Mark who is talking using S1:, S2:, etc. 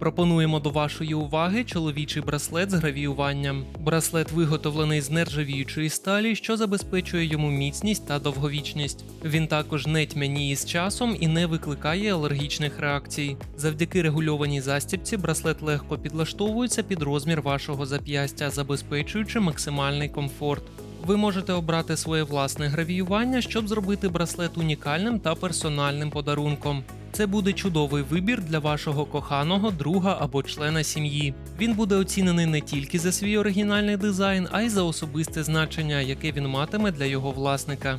S1: Пропонуємо до вашої уваги чоловічий браслет з гравіюванням. Браслет виготовлений з нержавіючої сталі, що забезпечує йому міцність та довговічність. Він також не тьмяніє з часом і не викликає алергічних реакцій. Завдяки регульованій застібці браслет легко підлаштовується під розмір вашого зап'ястя, забезпечуючи максимальний комфорт. Ви можете обрати своє власне гравіювання, щоб зробити браслет унікальним та персональним подарунком. Це буде чудовий вибір для вашого коханого, друга або члена сім'ї. Він буде оцінений не тільки за свій оригінальний дизайн, а й за особисте значення, яке він матиме для його власника.